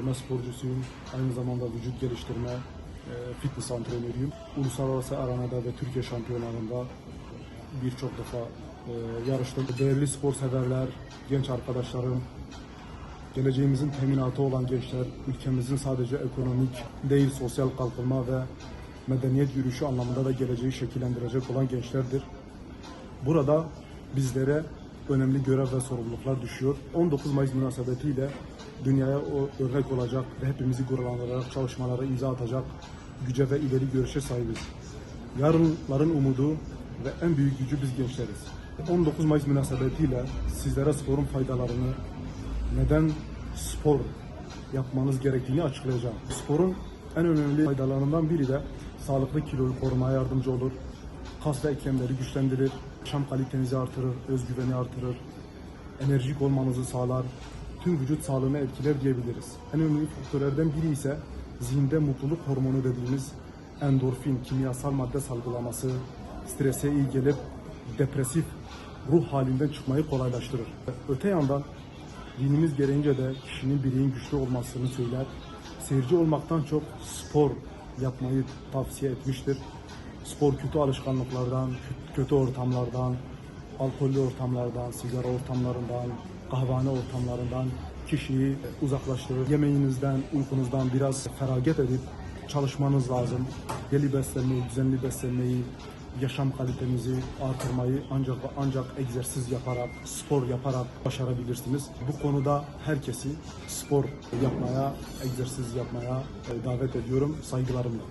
Yürüme sporcusuyum. Aynı zamanda vücut geliştirme, e, fitness antrenörüyüm. Uluslararası arenada ve Türkiye şampiyonalarında birçok defa e, yarıştım. Değerli spor severler, genç arkadaşlarım, geleceğimizin teminatı olan gençler, ülkemizin sadece ekonomik değil sosyal kalkınma ve medeniyet yürüyüşü anlamında da geleceği şekillendirecek olan gençlerdir. Burada bizlere önemli görev ve sorumluluklar düşüyor. 19 Mayıs münasebetiyle dünyaya o örnek olacak ve hepimizi gururlandırarak çalışmalara imza atacak güce ve ileri görüşe sahibiz. Yarınların umudu ve en büyük gücü biz gençleriz. 19 Mayıs münasebetiyle sizlere sporun faydalarını, neden spor yapmanız gerektiğini açıklayacağım. Sporun en önemli faydalarından biri de sağlıklı kiloyu korumaya yardımcı olur. Kas ve eklemleri güçlendirir, yaşam kalitenizi artırır, özgüveni artırır, enerjik olmanızı sağlar, tüm vücut sağlığını etkiler diyebiliriz. En önemli faktörlerden biri ise zihinde mutluluk hormonu dediğimiz endorfin, kimyasal madde salgılaması, strese iyi gelip depresif ruh halinden çıkmayı kolaylaştırır. Öte yandan dinimiz gereğince de kişinin bireyin güçlü olmasını söyler. Seyirci olmaktan çok spor yapmayı tavsiye etmiştir. Spor kötü alışkanlıklardan, kö- kötü ortamlardan, alkollü ortamlardan, sigara ortamlarından, kahvehane ortamlarından kişiyi uzaklaştırır. Yemeğinizden, uykunuzdan biraz feragat edip çalışmanız lazım. Deli beslenmeyi, düzenli beslenmeyi, yaşam kalitenizi artırmayı ancak ancak egzersiz yaparak, spor yaparak başarabilirsiniz. Bu konuda herkesi spor yapmaya, egzersiz yapmaya e, davet ediyorum saygılarımla.